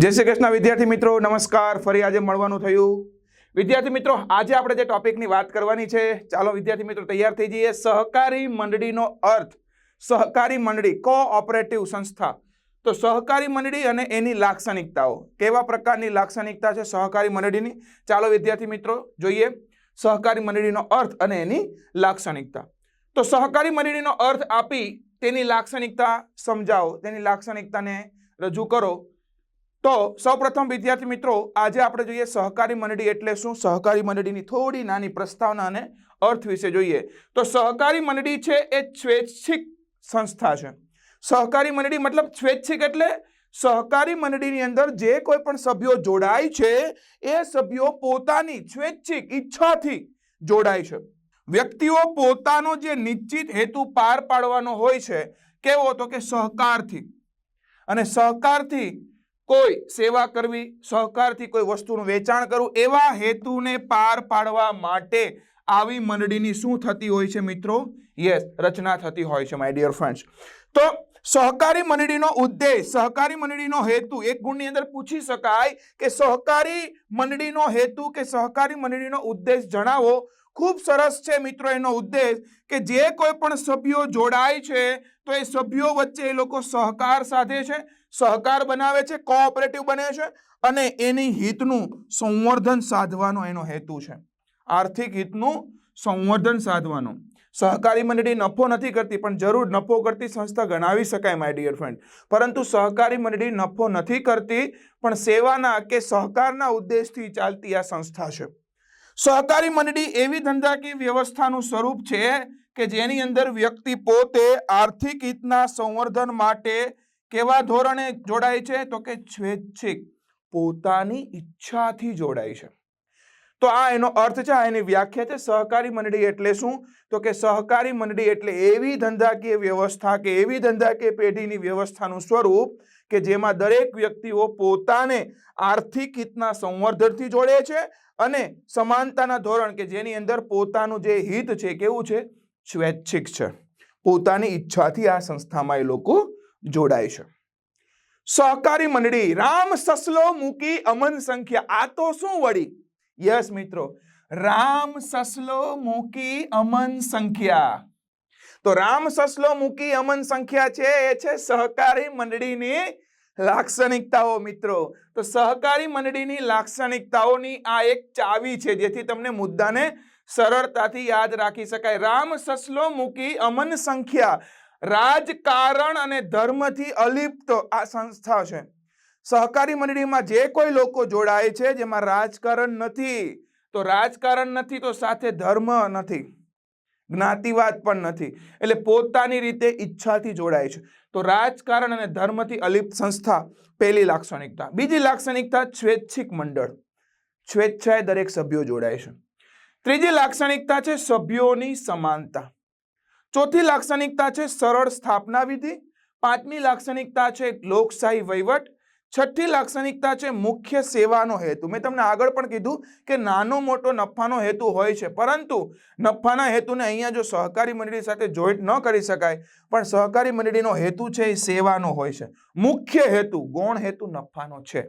જય શ્રી કૃષ્ણ, વિદ્યાર્થી મિત્રો, નમસ્કાર. ફરી આજે મળવાનું થયું. વિદ્યાર્થી મિત્રો, આજે આપણે જે ટોપિકની વાત કરવાની છે, ચાલો વિદ્યાર્થી મિત્રો તૈયાર થઈ જઈએ. સહકારી મંડળીનો અર્થ, સહકારી મંડળી, કોઓપરેટિવ સંસ્થા. તો સહકારી મંડળી અને એની લાક્ષણિકતાઓ. કેવા પ્રકારની લાક્ષણિકતા છે સહકારી મંડળીની? ચાલો વિદ્યાર્થી મિત્રો જોઈએ. સહકારી મંડળીનો અર્થ અને એની લાક્ષણિકતા. તો સહકારી મંડળીનો અર્થ આપી તેની લાક્ષણિકતા સમજાવો. તેની લાક્ષણિકતાને રજૂ કરો. તો સૌપ્રથમ વિદ્યાર્થી મિત્રો, આજે આપણે જોઈએ સહકારી મંડળી એટલે શું? સહકારી મંડળીની થોડી નાની પ્રસ્તાવના અને અર્થ વિશે જોઈએ. તો સહકારી મંડળી છે એ સ્વૈચ્છિક સંસ્થા છે. સહકારી મંડળી મતલબ સ્વૈચ્છિક એટલે સહકારી મંડળીની અંદર જે કોઈ પણ સભ્યો જોડાય છે, એ સભ્યો પોતાની સ્વૈચ્છિક ઈચ્છાથી જોડાય છે. વ્યક્તિઓ પોતાનો જે નિશ્ચિત હેતુ પાર પાડવાનો હોય છે, કેવો તો કે સહકારથી. અને સહકારથી કોઈ સેવા કરવી, સહકારથી કોઈ વસ્તુનું વેચાણ કરવું, એવા હેતુને પાર પાડવા માટે આવી મંડળીની શું થતી હોય છે મિત્રો? યસ, રચના થતી હોય છે માય ડિયર ફ્રેન્ડ્સ તો સહકારી મંડળીનો ઉદ્દેશ, સહકારી મંડળીનો હેતુ, એક ગુણની અંદર પૂછી શકાય કે સહકારી મંડળીનો હેતુ કે સહકારી મંડળીનો ઉદ્દેશ જણાવો. ખૂબ સરસ છે મિત્રો એનો ઉદ્દેશ કે જે કોઈ પણ સભ્યો જોડાય છે, તો એ સભ્યો વચ્ચે એ લોકો સહકાર સાધે છે. સહકાર બનાવે છે કોઓપરેટિવ બને છે અને એની હિતનું સંવર્ધન સાધવાનો એનો હેતુ છે. આર્થિક હિતનું સંવર્ધન સાધવાનો. સહકારી મંડળી નફો નથી કરતી, પણ જરૂર નફો કરતી સંસ્થા ગણાવી શકાય માય ડિયર ફ્રેન્ડ પરંતુ સહકારી મંડળી નફો નથી કરતી, પણ સેવાના કે સહકારના ઉદ્દેશથી ચાલતી આ સંસ્થા છે. સહકારી મંડળી એવી ધંધાકીય વ્યવસ્થાનું સ્વરૂપ છે કે જેની અંદર વ્યક્તિ પોતે આર્થિક હિતના સંવર્ધન માટે કેવા ધોરણે જોડાય છે? તો કે સ્વૈચ્છિક, પોતાની ઈચ્છાથી જોડાય છે. તો આ એનો અર્થ છે, આ એની વ્યાખ્યા છે, સહકારી મંડળી એટલે શું? તો કે સહકારી મંડળી એટલે એવી ધંધાકીય વ્યવસ્થા કે એવી ધંધાકીય પેઢીની વ્યવસ્થાનું સ્વરૂપ કે જેમાં દરેક વ્યક્તિઓ પોતાને આર્થિક હિતના સંવર્ધનથી જોડે છે અને સમાનતાના ધોરણ કે જેની અંદર પોતાનું જે હિત છે, કેવું છે? સ્વૈચ્છિક છે. પોતાની ઈચ્છાથી આ સંસ્થામાં એ લોકો જોડાય છે. સહકારી મંડળી, રામ સસલો મૂકી અમન સંખ્યા. આ તો શું વળી? યસ મિત્રો, રામ સસલો મૂકી અમન સંખ્યા. તો રામ સસલો મૂકી અમન સંખ્યા છે, એ છે સહકારી મંડળીની લાક્ષણિકતાઓ મિત્રો. તો સહકારી મંડળીની લાક્ષણિકતાઓની આ એક ચાવી છે, જેથી તમને મુદ્દાને સરળતાથી યાદ રાખી શકાય. રામ સસલો મૂકી અમન સંખ્યા. રાજકારણ અને ધર્મથી અલિપ્ત આ સંસ્થા છે. સહકારી મંડળીમાં જે કોઈ લોકો જોડાય છે, જેમાં રાજકારણ નથી, તો રાજકારણ નથી, તો સાથે ધર્મ નથી. જ્ઞાતિવાદ પણ નથી. એટલે પોતાની રીતે ઈચ્છાથી જોડાય છે. તો રાજકારણ અને ધર્મથી અલિપ્ત સંસ્થા, પહેલી લાક્ષણિકતા. બીજી લાક્ષણિકતા, સ્વૈચ્છિક મંડળ. સ્વેચ્છાએ દરેક સભ્યો જોડાય છે. ત્રીજી લાક્ષણિકતા છે સભ્યોની સમાનતા. ચોથી લાક્ષણિકતા છે સરળ સ્થાપના વિધિ. પાંચમી લાક્ષણિકતા છે લોકશાહી વહીવટ. છઠ્ઠી લાક્ષણિકતા છે મુખ્ય સેવાનો હેતુ. મેં તમને આગળ પણ કીધું કે નાનો મોટો નફાનો હેતુ હોય છે. પરંતુ નફાના હેતુને અહીંયા જો સહકારી મંડળી સાથે જોઈન્ટ ન કરી શકાય, પણ સહકારી મંડળીનો હેતુ છે એ સેવાનો હોય છે. મુખ્ય હેતુ, ગૌણ હેતુ નફાનો છે.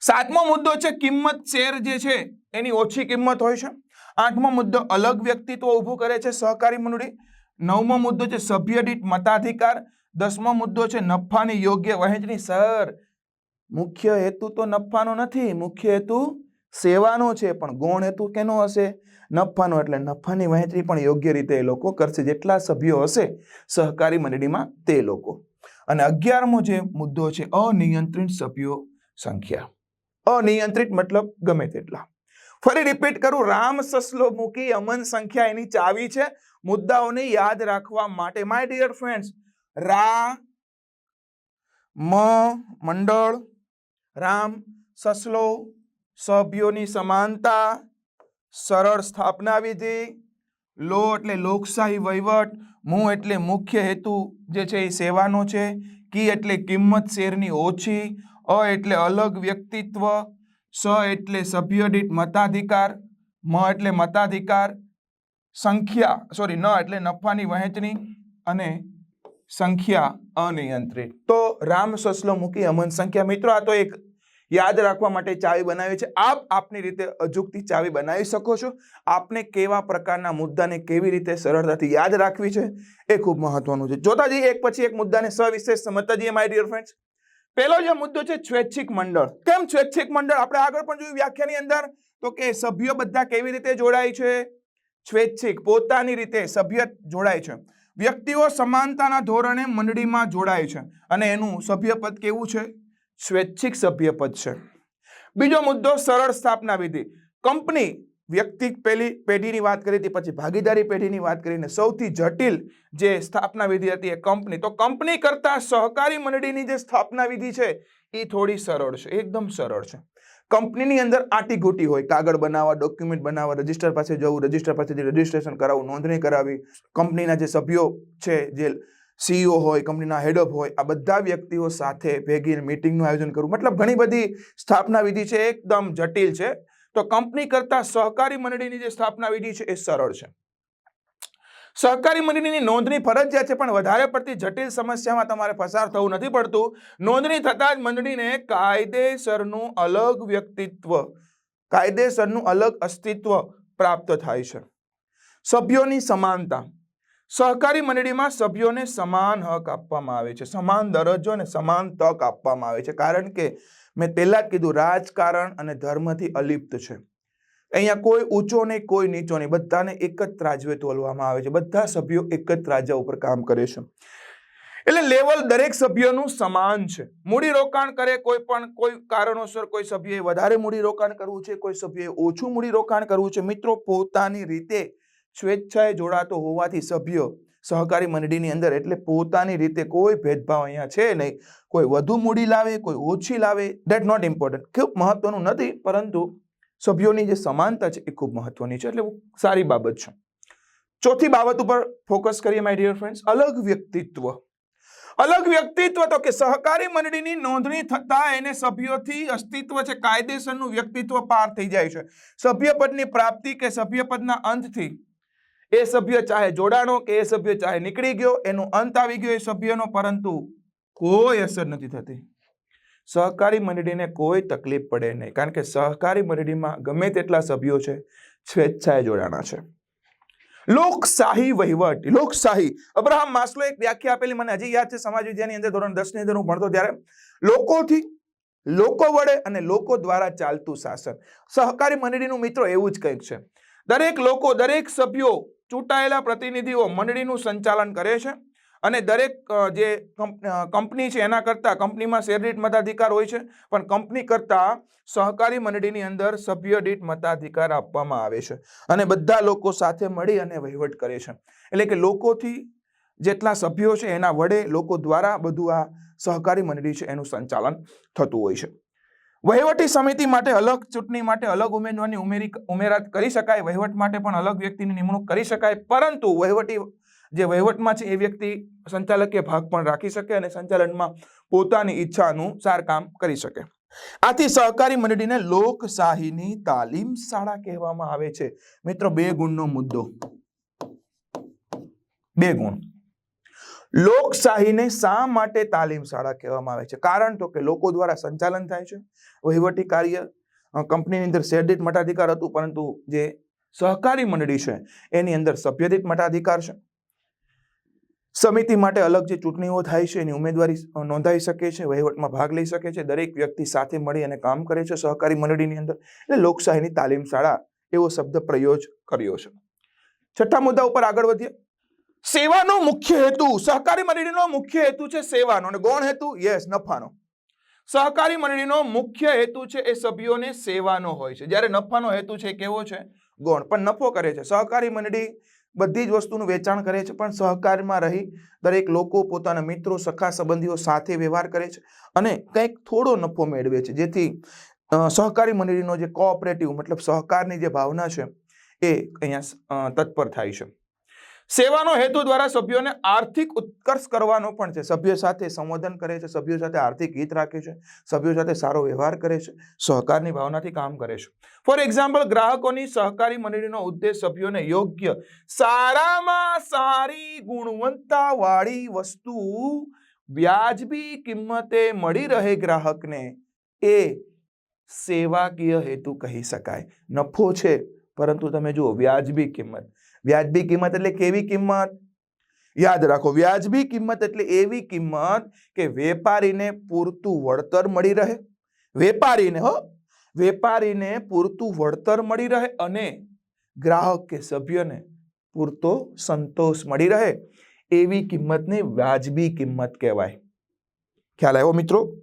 સાતમો મુદ્દો છે કિંમત શેર જે છે, એની ઓછી કિંમત હોય છે. આઠમો મુદ્દો અલગ વ્યક્તિત્વ ઊભું કરે છે સહકારી મંડળી. નવમો મુદ્દો છે સભ્ય દીઠ મતાધિકાર. દસમો મુદ્દો છે નફાની યોગ્ય વહેંચણી. સર, મુખ્ય હેતુ તો નફાનો નથી, મુખ્ય હેતુ સેવાનો છે, પણ ગૌણ હેતુ કેનો હશે? નફાનો, એટલે નફાની વહેંચણી પણ યોગ્ય રીતે એ લોકો કરશે, જેટલા સભ્યો હશે સહકારી મંડળીમાં તે લોકો. અને અગિયારમો જે મુદ્દો છે, અનિયંત્રિત સભ્યો સંખ્યા. અનિયંત્રિત મતલબ ગમે તેટલા. ફરી રિપીટ કરું, રામ સસલો મૂકી અમન સંખ્યા એની ચાવી છે. મુદ્દાઓને યાદ રાખવા માટે માય ડિયર ફ્રેન્ડ્સ રા, મ, મંડળ, રામ સસલો, સભ્યોની સમાનતા, સરળ સ્થાપના વિધિ, લો એટલે લોકશાહી વહીવટ, મુ એટલે મુખ્ય હેતુ જે છે એ સેવાનો છે, કી એટલે કિંમત શેરની ઓછી, અ એટલે અલગ વ્યક્તિત્વ સ એટલે સભ્ય દીઠ મતાધિકાર, મ એટલે મતાધિકાર, સંખ્યા સોરી ન એટલે નફાની વહેંચણી અને સંખ્યા અનિયંત્રિત. તો રામ સસલો મૂકી અમન સંખ્યા. મિત્રો, આ તો એક યાદ રાખવા માટે ચાવી બનાવી છે. આપ આપની રીતે અજુકતી ચાવી બનાવી શકો છો. આપને કેવા પ્રકારના મુદ્દાને કેવી રીતે સરળતાથી યાદ રાખવી છે એ ખૂબ મહત્વનું છે. જોતા જઈએ એક પછી એક મુદ્દાને સવિશેષ સમજતા જઈએ માય ડિયર ફ્રેન્ડ્સ પહેલો જે મુદ્દો છે સ્વૈચ્છિક મંડળ. કેમ સ્વૈચ્છિક મંડળ? આપણે આગળ પણ જોયું વ્યાખ્યાની અંદર. તો કે સભ્યો બધા કેવી રીતે જોડાય છે? સ્વૈચ્છિક, પોતાની રીતે સભ્ય જોડાય છે. વ્યક્તિઓ સમાનતાના ધોરણે મંડળીમાં જોડાય છે. અને એનું સભ્યપદ કેવું છે? સ્વૈચ્છિક સભ્યપદ છે. બીજો મુદ્દો, સરળ સ્થાપના વિધિ. કંપની વ્યક્તિ પેલી પેઢીની વાત કરી હતી, પછી ભાગીદારી પેઢીની વાત કરીને સૌથી જટિલ જે સ્થાપના વિધિ હતી એ કંપની. તો કંપની કરતા સહકારી મંડળીની જે સ્થાપના વિધિ છે એ થોડી સરળ છે, એકદમ સરળ છે. કંપનીની અંદર આટી ઘૂટી હોય, કાગળ બનાવવા, ડોક્યુમેન્ટ બનાવવા, રજિસ્ટર પાસે જવું, રજિસ્ટર પાસેથી રજિસ્ટ્રેશન કરાવવું, નોંધણી કરાવી, કંપનીના જે સભ્યો છે, જે સીઈઓ હોય, કંપનીના હેડઅપ હોય, આ બધા વ્યક્તિઓ સાથે ભેગી મિટિંગનું આયોજન કરવું. મતલબ ઘણી બધી સ્થાપના વિધિ છે, એકદમ જટિલ છે. તો કંપની કરતા સહકારી મંડળીની જે સ્થાપના વિધિ છે એ સરળ છે. સહકારી મંડળીની નોંધણી ફરજિયાત છે, પણ વધારે પડતી જટિલ સમસ્યામાં તમારે પસાર થવું નથી પડતું. નોંધણી થતાં જ મંડળીને કાયદેસરનું અલગ વ્યક્તિત્વ, કાયદેસરનું અલગ અસ્તિત્વ પ્રાપ્ત થાય છે. સભ્યોની સમાનતા. સહકારી મંડળીમાં સભ્યોને સમાન હક આપવામાં આવે છે. સમાન દરજ્જો અને સમાન તક આપવામાં આવે છે. કારણ કે મેં પહેલા જ કીધું, રાજકારણ અને ધર્મથી અલિપ્ત છે. અહીંયા કોઈ ઊંચો નહીં, કોઈ નીચો નહીં. બધાને એક જ ત્રાજવે તોલવામાં આવે છે. બધા સભ્યો એક જ ત્રાજા ઉપર કામ કરે છે. એટલે લેવલ દરેક સભ્યનું સમાન છે. મૂડી રોકાણ કરે કોઈ પણ, કોઈ કારણોસર કોઈ સભ્યએ વધારે મૂડી રોકાણ કરવું છે, કોઈ સભ્યએ ઓછું મૂડી રોકાણ કરવું છે. મિત્રો પોતાની રીતે સ્વેચ્છાએ જોડાતો હોવાથી સભ્યો સહકારી મંડળીની અંદર એટલે પોતાની રીતે કોઈ ભેદભાવ અહીંયા છે નહીં. કોઈ વધુ મૂડી લાવે, કોઈ ઓછી લાવે ડેટ નોટ ઇમ્પોર્ટન્ટ ખૂબ મહત્વનું નથી, પરંતુ સભ્યોની જે સમાનતા છે એ ખૂબ મહત્વની છે. એટલે સારી બાબત છે. ચોથી બાબત ઉપર ફોકસ કરીએ માય ડિયર ફ્રેન્ડ્સ અલગ વ્યક્તિત્વ. અલગ વ્યક્તિત્વ તો કે સહકારી મંડળીની નોંધણી થતા એને સભ્યોથી અસ્તિત્વ છે, કાયદેસરનું વ્યક્તિત્વ પાર થઈ જાય છે. સભ્યપદની પ્રાપ્તિ કે સભ્યપદના અંતથી એ સભ્ય ચાહે જોડાણો કે એ સભ્ય ચાહે નીકળી ગયો, એનો અંત આવી ગયો એ સભ્યનો, પરંતુ કોઈ અસર નથી થતી. સહકારી મંડળીને કોઈ તકલીફ પડે નહીં, કારણ કે સહકારી મંડળીમાં ગમે તેટલા સભ્યો છે, સ્વેચ્છાએ જોડાણા છે. લોકશાહી વહીવટ, લોકશાહી. અબ્રાહમ માસ્લો એક વ્યાખ્યા આપેલી મને હજી યાદ છે, સમાજ વિદ્યાની અંદર ધોરણ દસની અંદર હું ભણતો ત્યારે. લોકોથી, લોકો વડે અને લોકો દ્વારા ચાલતું શાસન. સહકારી મંડળીનું મિત્રો એવું જ કંઈક છે. દરેક લોકો, દરેક સભ્યો ચૂંટાયેલા પ્રતિનિધિઓ મંડળીનું સંચાલન કરે છે અને દરેક જે કંપ- કંપની છે એના કરતાં કંપનીમાં શેર દીઠ મતાધિકાર હોય છે, પણ કંપની કરતાં સહકારી મંડળીની અંદર સભ્ય દીઠ મતાધિકાર આપવામાં આવે છે અને બધા લોકો સાથે મળી અને વહીવટ કરે છે. એટલે કે લોકોથી જેટલા સભ્યો છે એના વડે લોકો દ્વારા બધું આ સહકારી મંડળી છે એનું સંચાલન થતું હોય છે. વહીવટી સમિતિ માટે અલગ, ચૂંટણી માટે અલગ ઉમેદવારની ઉમેરી, ઉમેરાત કરી શકાય, વહીવટ માટે પણ અલગ વ્યક્તિની નિમણૂક કરી શકાય, પરંતુ વહીવટી, જે વહીવટમાં છે એ વ્યક્તિ સંચાલકીય ભાગ પણ રાખી શકે અને સંચાલનમાં પોતાની ઈચ્છા અનુસાર કામ કરી શકે. આથી સહકારી મંડળીને લોકશાહીની તાલીમ શાળા કહેવામાં આવે છે. મિત્રો, બે ગુણનો મુદ્દો. બે ગુણ. લોકશાહીને શા માટે તાલીમ શાળા કહેવામાં આવે છે? કારણ તો કે લોકો દ્વારા સંચાલન થાય છે, વહીવટી કાર્ય કંપનીની અંદર શેરદીઠ મતાધિકાર હતું, પરંતુ જે સહકારી મંડળી છે, એની અંદર સભ્યદીઠ મતાધિકાર છે. સમિતિ માટે અલગ જે ચૂંટણીઓ થાય છે, એની ઉમેદવારી નોંધાઈ શકે છે, વહીવટમાં ભાગ લઈ શકે છે, દરેક વ્યક્તિ સાથે મળી અને કામ કરે છે સહકારી મંડળીની અંદર, એટલે લોકશાહીની તાલીમ શાળા એવો શબ્દ પ્રયોજ કર્યો છે. છઠ્ઠા મુદ્દા ઉપર આગળ વધીએ. સેવાનો મુખ્ય હેતુ, સહકારી મંડળીનો મુખ્ય હેતુ છે સેવાનો. અને ગૌણ હેતુ? યસ, નફાનો. સહકારી મંડળીનો મુખ્ય હેતુ છે એ સભ્યોને સેવાનો હોય છે. જ્યારે નફાનો હેતુ છે કેવો છે? ગૌણ. પણ નફો કરે છે. સહકારી મંડળી બધી જ વસ્તુનું વેચાણ કરે છે, પણ સહકારમાં રહી દરેક લોકો, પોતાના મિત્રો, સખા સંબંધીઓ સાથે વ્યવહાર કરે છે અને કંઈક થોડો નફો મેળવે છે. જેથી સહકારી મંડળીનો જે કોઓપરેટિવ મતલબ સહકારની જે ભાવના છે એ અહીંયા તત્પર થાય છે. સેવાનો હેતુ દ્વારા સભ્યોને આર્થિક ઉત્કર્ષ કરવાનો પણ છે. સભ્યો સાથે સંવોધન કરે છે, સભ્યો સાથે આર્થિક હિત રાખે છે, સભ્યો સાથે સારો વ્યવહાર કરે છે, સહકારની ભાવનાથી કામ કરે છે. ફોર એક્ઝામ્પલ ગ્રાહકોની સહકારી મંડળીનો ઉદ્દેશ સભ્યોને યોગ્ય, સારામાં સારી ગુણવત્તાવાળી વસ્તુ વ્યાજબી કિંમતે મળી રહે ગ્રાહકને, એ સેવાકીય હેતુ કહી શકાય. નફો છે, પરંતુ તમે જુઓ, વ્યાજબી કિંમત. વ્યાજબી કિંમત એટલે કેવી કિંમત? યાદ રાખો વ્યાજબી કિંમત એટલે એવી કિંમત કે વેપારીને પૂરતું વળતર મળી રહે. વેપારીને, હો, વેપારીને પૂરતું વળતર મળી રહે અને ગ્રાહક કે સભ્યને પૂરતો સંતોષ મળી રહે. એવી કિંમતને વ્યાજબી કિંમત કહેવાય. ખ્યાલ આવ્યો મિત્રો?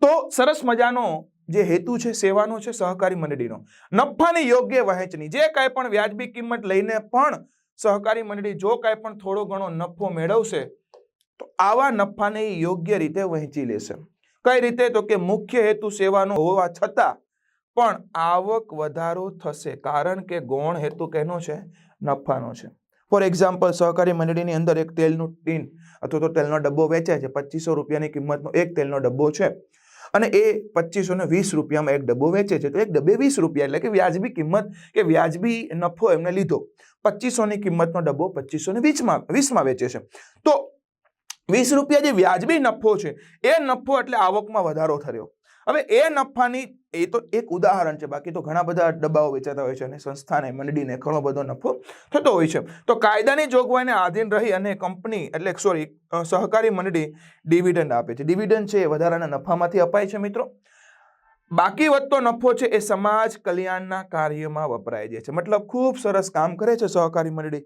તો સરસ મજાનો જે હેતુ છે, સેવાનો છે, સહકારી મંડળીનો. નફાની યોગ્ય વહેંચણી. જે કાંઈ પણ વ્યાજબી કિંમત લઈને પણ સહકારી મંડળી જો કાંઈ પણ થોડો ઘણો નફો મેળવશે, તો આવા નફાને યોગ્ય રીતે વહેંચી લેશે. કઈ રીતે? તો કે મુખ્ય હેતુ સેવાનો હોવા છતાં પણ આવક વધારો થશે. કારણ કે ગૌણ હેતુ કેનો છે? નફાનો છે. ફોર એક્ઝામ્પલ સહકારી મંડળીની અંદર એક તેલનું ટીન અથવા તો તેલનો ડબ્બો વેચાય છે. પચીસો રૂપિયાની કિંમતનો એક તેલનો ડબ્બો છે. અને એ પચીસો ને વીસ રૂપિયામાં એક ડબ્બો વેચે છે. તો એક ડબ્બે વીસ રૂપિયા એટલે કે વ્યાજબી કિંમત કે વ્યાજબી નફો એમને લીધો. પચીસોની કિંમતનો ડબ્બો પચીસો ને વીસમાં વીસમાં વેચે છે. તો વીસ રૂપિયા જે વ્યાજબી નફો છે, એ નફો એટલે આવકમાં વધારો થયો. હવે એ નફાની, એ તો એક ઉદાહરણ છે, બાકી તો ઘણા બધા ડબ્બાઓ વેચાતા હોય છે અને સંસ્થાને મંડળીને ઘણો બધો નફો થતો હોય છે. તો કાયદાની જોગવાઈને આધીન રહી અને કંપની એટલે સોરી સહકારી મંડળી ડિવિડન્ડ આપે છે. ડિવિડન્ડ છે એ વધારાના નફામાંથી અપાય છે મિત્રો. બાકી વધતો નફો છે એ સમાજ કલ્યાણના કાર્યમાં વપરાય જાય છે. મતલબ ખૂબ સરસ કામ કરે છે સહકારી મંડળી.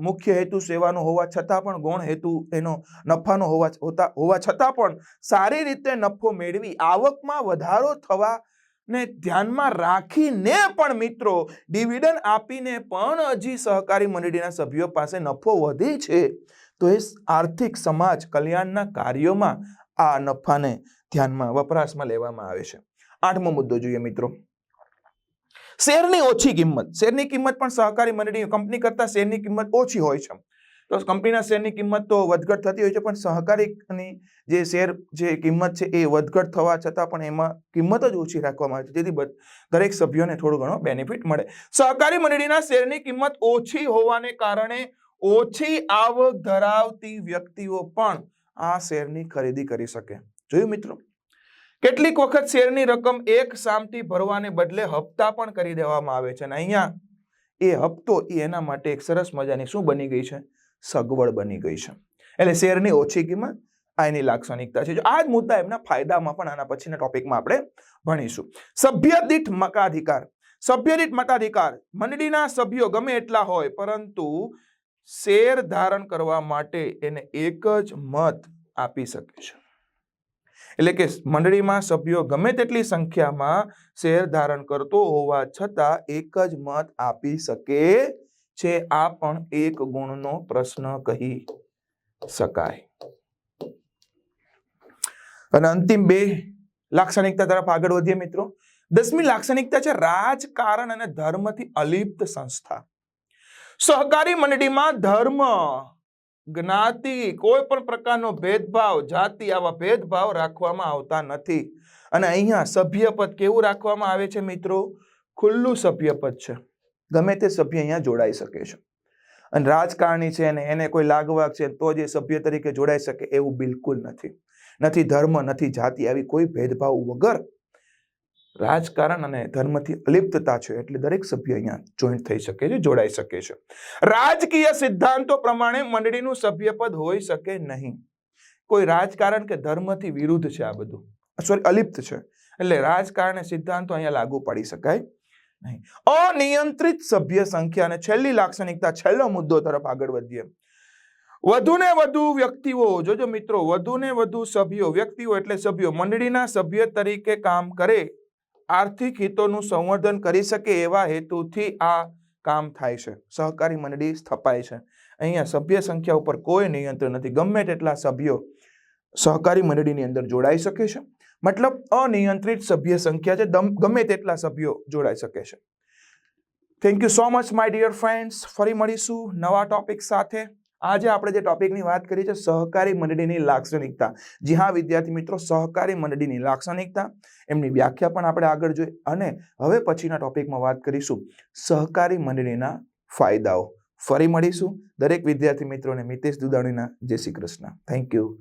મુખ્ય હેતુ સેવાનો હોવા છતાં પણ, ગૌણ હેતુ એનો નફાનો હોવા હોતા, હોવા છતાં પણ સારી રીતે નફો મેળવી આવકમાં વધારો થવા ને ધ્યાનમાં રાખીને પણ મિત્રો ડિવિડન્ડ આપીને પણ હજી સહકારી મંડળીના સભ્યો પાસે નફો વધે છે. તો એ આર્થિક સમાજ કલ્યાણના કાર્યોમાં આ નફાને ધ્યાનમાં, વપરાશમાં લેવામાં આવે છે. આઠમો મુદ્દો જોઈએ મિત્રો. શેરની ઓછી કિંમત. શેરની કિંમત પણ સહકારી મંડળી કંપની કરતા શેરની કિંમત ઓછી હોય છે. તો કંપનીના શેરની કિંમત તો વધઘટ થતી હોય છે, પણ સહકારીની જે શેર જે કિંમત છે એ વધઘટ થવા છતાં પણ એમાં કિંમત જ ઓછી રાખવામાં આવે છે. જેથી દરેક સભ્યોને થોડો ઘણો બેનિફિટ મળે. સહકારી મંડળીના શેરની કિંમત ઓછી હોવાને કારણે ઓછી આવક ધરાવતી વ્યક્તિઓ પણ આ શેરની ખરીદી કરી શકે. જોયું મિત્રો? કેટલીક વખત શેરની રકમ એક સામટી ભરવાને બદલે હપ્તા પણ કરી દેવામાં આવે છે અને અહીંયા એ હપ્તો એ એના માટે એક સરસ મજાની શું બની ગઈ છે? સગવડ બની ગઈ છે. એટલે શેરની ઓછી કિંમત, આ એની લાક્ષણિકતા છે. આ જ મુદ્દા એમના ફાયદામાં પણ આના પછીના ટોપિકમાં આપણે ભણીશું. સભ્ય દીઠ મતાધિકાર. સભ્ય દીઠ મતાધિકાર. મંડળીના સભ્યો ગમે એટલા હોય, પરંતુ શેર ધારણ કરવા માટે એને એક જ મત આપી શકે છે. એટલે કે મંડળીમાં સભ્યો ગમે તેટલી સંખ્યામાં શેર ધારણ કરતો હોવા છતાં એક જ મત આપી શકે છે. આ પણ એક ગુણનો પ્રશ્ન કહી શકાય. અને અંતિમ બે લાક્ષણિકતા તરફ આગળ વધીએ મિત્રો. દસમી લાક્ષણિકતા છે રાજકારણ અને ધર્મથી અલિપ્ત સંસ્થા. સહકારી મંડળીમાં ધર્મ જ્ઞાતિ કોઈ પણ પ્રકારનો ભેદભાવ, જાતિ આવા ભેદભાવ રાખવામાં આવતા નથી. અને અહીંયા સભ્યપદ કેવું રાખવામાં આવે છે મિત્રો? ખુલ્લું સભ્યપદ છે. ગમે તે સભ્ય અહીંયા જોડાઈ શકે છે. અને રાજકારણી છે ને એને કોઈ લાગવાક છે તો જ એ સભ્ય તરીકે જોડાઈ શકે એવું બિલકુલ નથી. નથી ધર્મ, નથી જાતિ, આવી કોઈ ભેદભાવ વગર રાજકારણ અને ધર્મથી અલિપ્તતા છે એટલે દરેક સભ્ય અહીંયા જોઈન્ટ થઈ શકે છે, જોડાઈ શકે છે. રાજકીય સિદ્ધાંતો પ્રમાણે મંડળીનું સભ્યપદ હોઈ શકે નહીં. કોઈ રાજકારણ કે ધર્મથી વિરુદ્ધ છે આ બધું. સોરી અલિપ્ત છે. એટલે રાજકારણ સિદ્ધાંતો અહીંયા લાગુ પાડી શકાય નહીં. અનિયંત્રિત સભ્ય સંખ્યા અને છેલ્લી લાક્ષણિકતા, છેલ્લો મુદ્દો તરફ આગળ વધીએ. વધુને વધુ વ્યક્તિઓ, જોજો મિત્રો, વધુને વધુ સભ્યો, વ્યક્તિઓ એટલે સભ્યો. મંડળીના સભ્ય તરીકે કામ કરે આર્થિક હિતોનું સંવર્ધન કરી શકે એવા હેતુથી આ કામ થાય છે. સહકારી મંડળી સ્થપાય છે. અહીંયા સભ્ય સંખ્યા ઉપર કોઈ નિયંત્રણ નથી. ગમે તેટલા સભ્યો સહકારી મંડળીની અંદર જોડાઈ શકે છે. મતલબ અનિયંત્રિત સભ્ય સંખ્યા છે. ગમે તેટલા સભ્યો જોડાઈ શકે છે. Thank you so much my dear friends ફરી મળીશું નવા ટોપિક સાથે. આજે આપણે જે ટોપિકની વાત કરી છે સહકારી મંડળીની લાક્ષણિકતા. જી હા, વિદ્યાર્થી મિત્રો, સહકારી મંડળીની લાક્ષણિકતા, એમની વ્યાખ્યા પણ આપણે આગળ જોઈ. અને હવે પછીના ટોપિકમાં વાત કરીશું સહકારી મંડળીના ફાયદાઓ. ફરી મળીશું. દરેક વિદ્યાર્થી મિત્રોને મિતેશ દુદાણીના. જય શ્રી કૃષ્ણ. Thank you